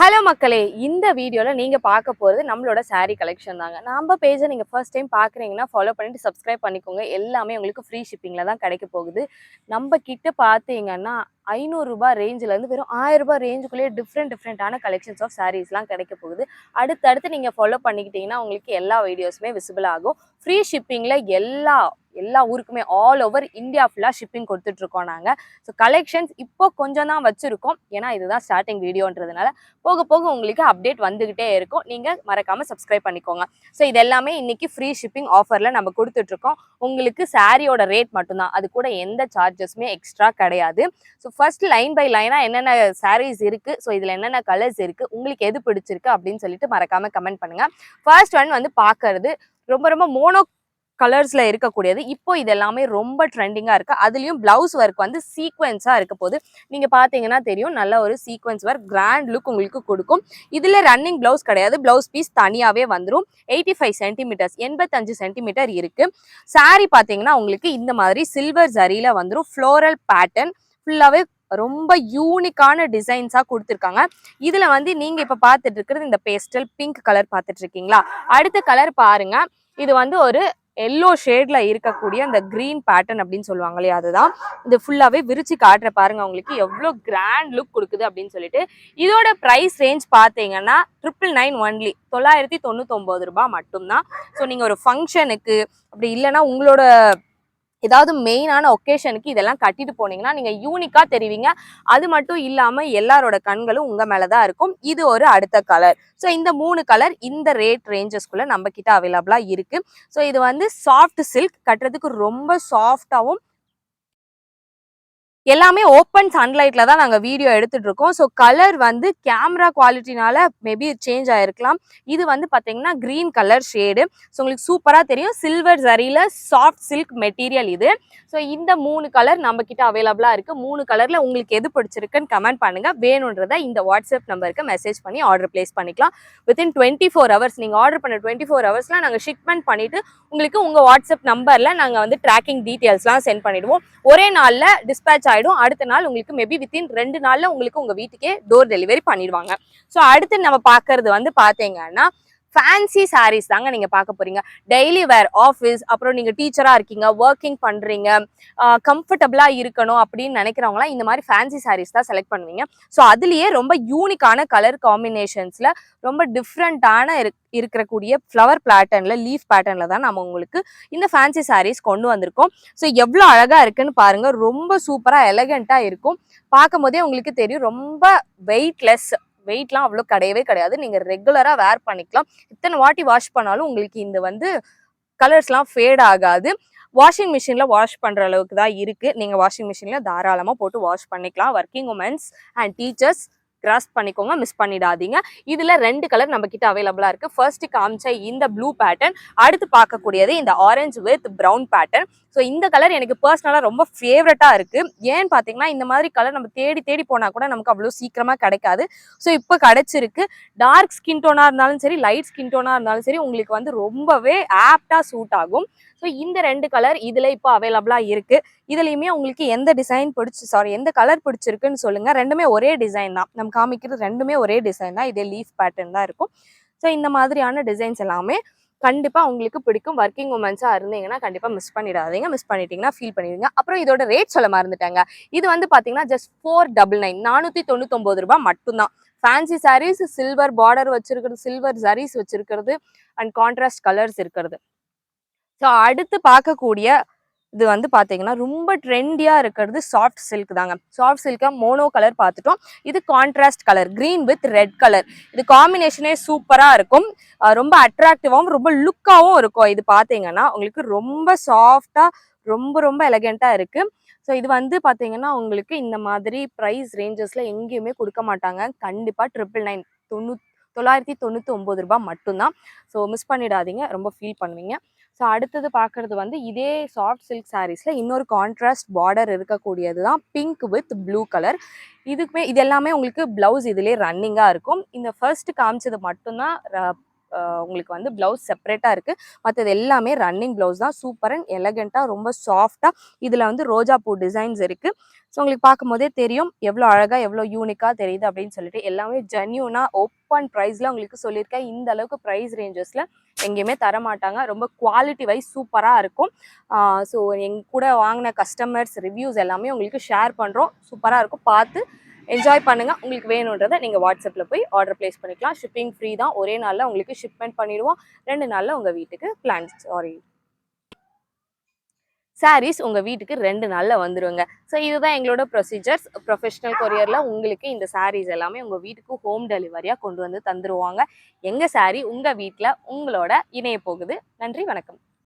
Hello மக்களே இந்த வீடியோவில் நீங்கள் பார்க்க போகிறது நம்மளோட சாரீ கலெக்ஷன் தாங்க. நம்ம பேஜை நீங்கள் ஃபர்ஸ்ட் டைம் பார்க்குறீங்கன்னா ஃபாலோ பண்ணிட்டு சப்ஸ்கிரைப் பண்ணிக்கோங்க. எல்லாமே உங்களுக்கு ஃப்ரீ ஷிப்பிங்கில் தான் கிடைக்க போகுது. நம்ம கிட்ட பார்த்தீங்கன்னா ஐநூறுரூபா ரேஞ்சிலேருந்து வெறும் ஆயிரரூபா ரேஞ்சுக்குள்ளேயே டிஃப்ரெண்ட் டிஃப்ரெண்ட்டான கலெக்ஷன்ஸ் ஆஃப் சாரீஸ்லாம் கிடைக்க போகுது. அடுத்தடுத்து நீங்கள் ஃபாலோ பண்ணிக்கிட்டிங்கன்னா உங்களுக்கு எல்லா வீடியோஸுமே விசிபிள் ஆகும். ஃப்ரீ ஷிப்பிங்கில் எல்லா எல்லா ஊருக்குமே ஆல் ஓவர் இந்தியா ஃபுல்லாக ஷிப்பிங் கொடுத்துட்ருக்கோம் நாங்கள் ஸோ கலெக்ஷன்ஸ் இப்போ கொஞ்சம் தான் வச்சுருக்கோம். ஏன்னா இதுதான் ஸ்டார்டிங் வீடியோன்றதுனால போக போக உங்களுக்கு அப்டேட் வந்துக்கிட்டே இருக்கும். நீங்கள் மறக்காமல் சப்ஸ்கிரைப் பண்ணிக்கோங்க. ஸோ இது எல்லாமே இன்றைக்கி ஃப்ரீ ஷிப்பிங் ஆஃபரில் நம்ம கொடுத்துட்ருக்கோம். உங்களுக்கு சாரியோட ரேட் மட்டும்தான். அது கூட எந்த சார்ஜஸுமே எக்ஸ்ட்ரா கிடையாது. ஸோ ஃபர்ஸ்ட் லைன் பை லைனாக என்னென்ன சாரீஸ் இருக்குது ஸோ இதில் என்னென்ன கலர்ஸ் இருக்குது உங்களுக்கு எது பிடிச்சிருக்கு? அப்படின்னு சொல்லிட்டு மறக்காமல் கமெண்ட் பண்ணுங்கள் ஃபர்ஸ்ட் ஒன் வந்து பார்க்கறது ரொம்ப ரொம்ப மோனோ கலர்ஸ்ல இருக்கக்கூடியது. இப்போ இது எல்லாமே ரொம்ப ட்ரெண்டிங்கா இருக்கு. அதுலயும் பிளவுஸ் ஒர்க் வந்து சீக்வென்ஸா இருக்க போது நீங்க பாத்தீங்கன்னா தெரியும் நல்ல ஒரு சீக்வென்ஸ் ஒர்க் கிராண்ட் லுக் உங்களுக்கு கொடுக்கும். இதுல ரன்னிங் பிளவுஸ் கிடையாது. பிளவுஸ் பீஸ் தனியாவே வந்துடும் எயிட்டி ஃபைவ் சென்டிமீட்டர்ஸ் எண்பத்தஞ்சு சென்டிமீட்டர் இருக்கு. சாரி பாத்தீங்கன்னா உங்களுக்கு இந்த மாதிரி சில்வர் ஜரியில வந்துடும் ஃப்ளோரல் பேட்டர்ன் ஃபுல்லாவே ரொம்ப யூனிக்கான டிசைன்ஸாக கொடுத்துருக்காங்க. இதில் வந்து நீங்கள் இப்போ பார்த்துட்டு இருக்கிறது இந்த பேஸ்டல் பிங்க் கலர் பார்த்துட்டு இருக்கீங்களா? அடுத்த கலர் பாருங்க. இது வந்து ஒரு எல்லோ ஷேட்ல இருக்கக்கூடிய அந்த கிரீன் பேட்டர்ன் அப்படின்னு சொல்லுவாங்க இல்லையா அதுதான். இது ஃபுல்லாவே விரிச்சு காட்டுற பாருங்க உங்களுக்கு எவ்வளோ கிராண்ட் லுக் கொடுக்குது அப்படின்னு சொல்லிட்டு. இதோட ப்ரைஸ் ரேஞ்ச் பார்த்தீங்கன்னா ட்ரிபிள் நைன் ஒன்லி தொள்ளாயிரத்தி தொண்ணூத்தொம்பது ரூபாய் மட்டும்தான். ஸோ நீங்க ஒரு ஃபங்க்ஷனுக்கு அப்படி இல்லைன்னா உங்களோட ஏதாவது மெயினான ஒகேஷனுக்கு இதெல்லாம் கட்டிட்டு போனீங்கன்னா நீங்க யூனிக்கா தெரிவிங்க. அது மட்டும் இல்லாம எல்லாரோட கண்களும் உங்க மேலதான் இருக்கும். இது ஒரு அடுத்த கலர் ஸோ இந்த மூணு கலர் இந்த ரேட் ரேஞ்சஸ்குள்ள நம்ம கிட்ட அவைலபிளா இருக்கு. ஸோ இது வந்து சாஃப்ட் சில்க் கட்டுறதுக்கு ரொம்ப சாஃப்டாவும் எல்லாமே ஓப்பன் சன்லைட்ல தான் நாங்கள் வீடியோ எடுத்துட்டு இருக்கோம் ஸோ கலர் வந்து கேமரா குவாலிட்டினால மேபி சேஞ்ச் ஆயிருக்கலாம். இது வந்து பார்த்தீங்கன்னா க்ரீன் கலர் ஷேடு ஸோ உங்களுக்கு சூப்பராக தெரியும். சில்வர் சரியில் சாஃப்ட் சில்க் மெட்டீரியல் இது. ஸோ இந்த மூணு கலர் நம்ம கிட்ட அவைலபிளாக இருக்கு. மூணு கலர்ல உங்களுக்கு எது பிடிச்சிருக்குன்னு கமெண்ட் பண்ணுங்க. வேணுன்றத இந்த வாட்ஸ்அப் நம்பருக்கு மெசேஜ் பண்ணி ஆர்டர் பிளேஸ் பண்ணிக்கலாம். வித்தின் டுவெண்ட்டி ஃபோர் ஹவர்ஸ் நீங்கள் ஆர்டர் பண்ண டுவெண்ட்டி ஃபோர் ஹவர்ஸ்லாம் நாங்கள் ஷிப்மெண்ட் பண்ணிட்டு உங்களுக்கு உங்கள் வாட்ஸ்அப் நம்பரில் நாங்கள் வந்து ட்ராக்கிங் டீட்டெயில்ஸ்லாம் சென்ட் பண்ணிடுவோம். ஒரே நாளில் டிஸ்பேச் ஆகிடும் அடுத்த நாள் உங்களுக்கு மேபி வித்தின் ரெண்டு நாளில் உங்களுக்கு உங்கள் வீட்டுக்கே டோர் டெலிவரி பண்ணிடுவாங்க. ஸோ அடுத்து நம்ம பார்க்கறது வந்து பார்த்தீங்கன்னா ஃபேன்சி சாரீஸ் தாங்க நீங்கள் பார்க்க போறீங்க. டெய்லி வேர் ஆஃபீஸ் அப்புறம் நீங்கள் டீச்சராக இருக்கீங்க ஒர்க்கிங் பண்ணுறீங்க கம்ஃபர்டபுளாக இருக்கணும் அப்படின்னு நினைக்கிறவங்களாம் இந்த மாதிரி ஃபேன்சி சாரீஸ் தான் செலக்ட் பண்ணுவீங்க. ஸோ அதுலேயே ரொம்ப யூனிக்கான கலர் காம்பினேஷன்ஸில் ரொம்ப டிஃப்ரெண்ட்டான இருக்கக்கூடிய ஃப்ளவர் பேட்டர்னில் லீஃப் பேட்டர்னில் தான் நம்ம உங்களுக்கு இந்த ஃபேன்சி சாரீஸ் கொண்டு வந்திருக்கோம். ஸோ எவ்வளோ அழகாக இருக்குன்னு பாருங்க. ரொம்ப சூப்பராக எலகண்ட்டாக இருக்கும். பார்க்கும் போதே உங்களுக்கு தெரியும். ரொம்ப வெயிட்லெஸ் வெயிட்லாம் அவ்வளோ கிடையவே கிடையாது. நீங்கள் ரெகுலராக வேர் பண்ணிக்கலாம். இத்தனை வாட்டி வாஷ் பண்ணாலும் உங்களுக்கு இந்த வந்து கலர்ஸ்லாம் ஃபேட் ஆகாது. வாஷிங் மிஷினில் வாஷ் பண்ணுற அளவுக்கு தான் இருக்குது நீங்கள் வாஷிங் மிஷினில் தாராளமாக போட்டு வாஷ் பண்ணிக்கலாம். Working women's and teachers cross பண்ணிக்கோங்க மிஸ் பண்ணிடாதீங்க. இதுல ரெண்டு கலர் நம்ம கிட்ட அவைலபிளா இருக்கு. ஃபர்ஸ்ட் காமிச்ச இந்த ப்ளூ பேட்டர்ன் அடுத்து பார்க்கக்கூடியது இந்த orange with brown pattern so இந்த கலர் எனக்கு பர்சனலாக ரொம்ப ஃபேவரட்டாக இருக்கு. ஏன்னு பார்த்தீங்கன்னா இந்த மாதிரி கலர் நம்ம தேடி தேடி போனால் கூட நமக்கு அவ்வளோ சீக்கிரமா கிடைக்காது. ஸோ இப்போ கிடைச்சிருக்கு. டார்க் ஸ்கின் டோனாக இருந்தாலும் சரி லைட் ஸ்கின் டோனாக இருந்தாலும் சரி உங்களுக்கு வந்து ரொம்பவே ஆப்டாக சூட் ஆகும். ஸோ இந்த ரெண்டு கலர் இதில் இப்போ அவைலபிளாக இருக்குது இதுலையுமே உங்களுக்கு எந்த டிசைன் பிடிச்சி சாரி எந்த கலர் பிடிச்சிருக்குன்னு சொல்லுங்கள் ரெண்டுமே ஒரே டிசைன் தான். நம்ம காமிக்கிறது ரெண்டுமே ஒரே டிசைன் தான். இதே லீஃப் பேட்டர்ன் தான் இருக்கும். ஸோ இந்த மாதிரியான டிசைன்ஸ் எல்லாமே கண்டிப்பாக உங்களுக்கு பிடிக்கும். ஒர்க்கிங் உமன்ஸாக இருந்தீங்கன்னா கண்டிப்பாக மிஸ் பண்ணிடாதீங்க. மிஸ் பண்ணிட்டீங்கன்னா ஃபீல் பண்ணிடுங்க அப்புறம் இதோட ரேட் சொல்ல மறந்துட்டாங்க. இது வந்து பார்த்தீங்கன்னா ஜஸ்ட் ஃபோர் டபுள் நைன் நானூற்றி தொண்ணூத்தொம்பது ரூபாய் மட்டும்தான். ஃபேன்சி சாரீஸ் சில்வர் பார்டர் வச்சிருக்கிறது சில்வர் சாரீஸ் வச்சிருக்கிறது அண்ட் கான்ட்ராஸ்ட் கலர்ஸ் இருக்கிறது. ஸோ அடுத்து பார்க்கக்கூடிய இது வந்து பார்த்தீங்கன்னா ரொம்ப ட்ரெண்டியாக இருக்கிறது சாஃப்ட் சில்க் தாங்க. சாஃப்ட் சில்காக மோனோ கலர் பார்த்துட்டோம். இது contrast colour green with red colour இது காம்பினேஷனே சூப்பராக இருக்கும். ரொம்ப அட்ராக்டிவாகவும் ரொம்ப லுக்காகவும் இருக்கும். இது பார்த்தீங்கன்னா உங்களுக்கு ரொம்ப சாஃப்டாக ரொம்ப ரொம்ப எலகெண்ட்டாக இருக்குது ஸோ இது வந்து பார்த்தீங்கன்னா உங்களுக்கு இந்த மாதிரி ப்ரைஸ் ரேஞ்சஸில் எங்கேயுமே கொடுக்க மாட்டாங்க. கண்டிப்பாக ட்ரிபிள் நைன் தொண்ணூ தொள்ளாயிரத்தி தொண்ணூற்றி ஒம்பது ரூபாய் மட்டும்தான். ஸோ மிஸ் பண்ணிடாதீங்க. ரொம்ப ஃபீல் பண்ணுவீங்க. ஸோ அடுத்தது பார்க்குறது வந்து இதே சாஃப்ட் சில்க் சாரீஸில் இன்னொரு கான்ட்ராஸ்ட் பார்டர் இருக்கக்கூடியது தான் பிங்க் வித் ப்ளூ கலர் இதுக்குமே இது எல்லாமே உங்களுக்கு ப்ளவுஸ் இதிலே ரன்னிங்காக இருக்கும். இந்த ஃபர்ஸ்ட் காமிச்சது மட்டும்தான் உங்களுக்கு வந்து ப்ளவுஸ் செப்பரேட்டாக இருக்குது மற்றது எல்லாமே ரன்னிங் ப்ளவுஸ் தான். சூப்பர் அண்ட் எலகண்ட்டாக ரொம்ப சாஃப்டாக இதில் வந்து ரோஜா பூ டிசைன்ஸ் இருக்குது ஸோ உங்களுக்கு பார்க்கும்போதே தெரியும் எவ்வளோ அழகாக எவ்வளோ யூனிக்காக தெரியுது அப்படின்னு சொல்லிட்டு. எல்லாமே ஜென்யூனாக ஓப்பன் ப்ரைஸில் உங்களுக்கு சொல்லியிருக்கேன். இந்த அளவுக்கு ப்ரைஸ் ரேஞ்சஸில் எங்கேயுமே தர மாட்டாங்க. ரொம்ப குவாலிட்டி வைஸ் சூப்பராக இருக்கும். ஸோ எங்க கூட வாங்கின கஸ்டமர்ஸ் ரிவ்யூஸ் எல்லாமே உங்களுக்கு ஷேர் பண்ணுறோம் சூப்பராக இருக்கும். பார்த்து என்ஜாய் பண்ணுங்க. உங்களுக்கு வேணுன்றதை நீங்கள் வாட்ஸ்அப்பில் போய் ஆர்டர் ப்ளேஸ் பண்ணிக்கலாம். ஷிப்பிங் ஃப்ரீ தான். ஒரே நாளில் உங்களுக்கு ஷிப்மெண்ட் பண்ணிடுவோம். ரெண்டு நாளில் உங்கள் வீட்டுக்கு பிளான் சாரி சாரீஸ் உங்கள் வீட்டுக்கு ரெண்டு நாளில் வந்துருங்க. ஸோ இதுதான் எங்களோட ப்ரொசீஜர்ஸ் ப்ரொஃபஷனல் கொரியரில் உங்களுக்கு இந்த சாரீஸ் எல்லாமே உங்கள் வீட்டுக்கு ஹோம் டெலிவரியாக கொண்டு வந்து தந்துடுவாங்க எங்கள் சாரீ உங்கள் வீட்டில் உங்களோட இணைய போகுது. நன்றி வணக்கம்.